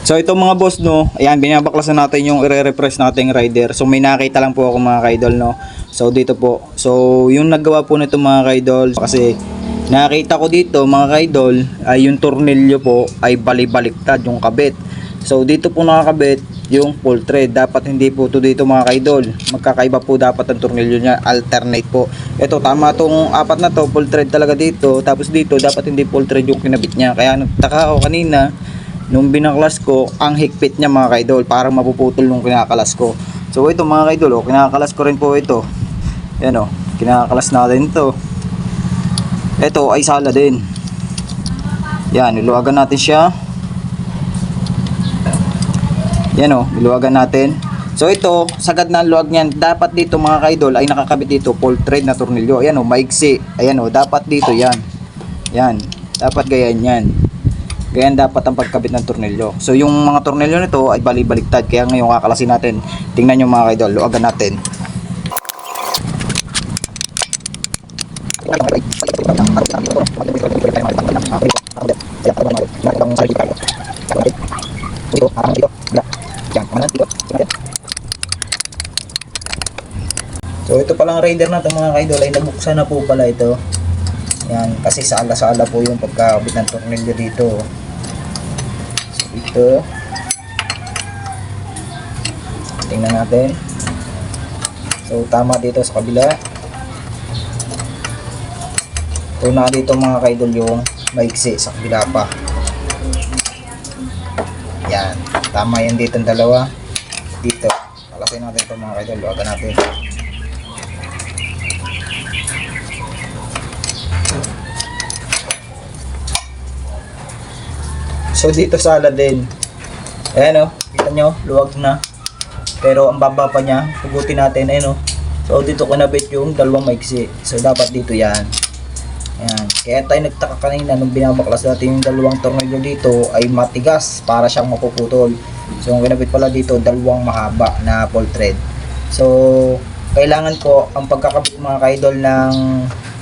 So ito mga boss no, ayan binabaklasan natin yung ire-refresh nating rider. So may nakita lang po ako mga kaidol no. So dito po. So yung naggawa po nito mga kaidol kasi nakita ko dito mga kaidol ay yung tornilyo po ay bali-baliktad yung kabit. So dito po nakakabit yung full thread. Dapat hindi po to dito mga kaidol. Magkakaiba po dapat ang tornilyo niya. Alternate po. Ito tama tong apat na to full thread talaga dito. Tapos dito dapat hindi full thread yung kinabit niya. Kaya nagtaka ako kanina nung binaklas ko, ang higpit niya mga kaidol, parang mapuputol nung kinakalas ko. So ito mga kaidol, oh, kinakalas ko rin po ito. Yan oh, kinakalas natin ito. Ito ay sala din. Yan, iluwagan natin siya. Yan oh, iluwagan natin. So ito, sagad na luwag niyan. Dapat dito mga kaidol ay nakakabit dito full thread na tornilyo. Ayan oh, maigsi. Ayan oh, dapat dito yan. Yan, dapat gayan yan. Ganyan dapat ang pagkabit ng tornilyo. So yung mga tornilyo nito ay bali-baliktad. Kaya ngayon kakalasin natin. Tingnan nyo mga kaidol. Luwagan natin. So ito palang rider natin mga kaidol ay nabuksan na po pala ito. Yan, kasi sa ala-sala po yung pagkakabit ng tornilyo dito. Ito. Tingnan natin. So, tama dito sa kabila. Ito na dito mga kaidol yung maiksi sa kabila pa. Yan. Tama yan dito ang dalawa. Dito. Palasin natin ito mga kaidol. Luwagan natin. So dito sa Aladdin. Ayan o, kita nyo, luwag na. Pero ang baba pa niya, hugutin natin, ayan o. So dito kinabit yung dalawang maiksi. So dapat dito yan. Ayan. Kaya tayo nagtaka kanina nung binabaklas natin yung dalawang tornilyo dito ay matigas para siyang mapuputol. So ang kinabit pala dito, dalawang mahaba na full thread. So kailangan ko ang pagkakabit mga kaidol ng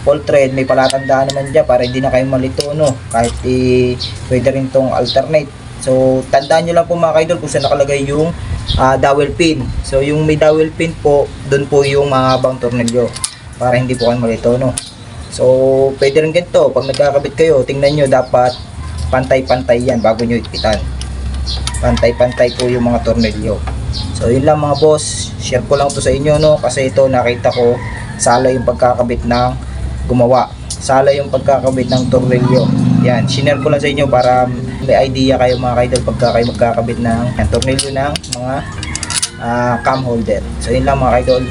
full thread may palatandaan naman dyan para hindi na kayo malito no? Kahit i pwede rin tong alternate. So tandaan nyo lang po mga kaidol kung saan nakalagay yung ah, dowel pin. So yung may dowel pin po doon po yung mga habang tornilyo para hindi po kayo malito no? So pwede rin ganito. Pag nagkakabit kayo tingnan nyo dapat pantay-pantay yan bago nyo ipitan. Pantay-pantay po yung mga tornilyo. So yun lang mga boss, share ko lang to sa inyo no? Kasi ito nakita ko sala yung pagkakabit ng gumawa. Sala yung pagkakabit ng tornilyo. Yan, shinare ko lang sa inyo para may idea kayo mga kaidol pagka kayo magkakabit ng ng tornilyo ng mga ah, cam holder. So yun lang mga kaidol.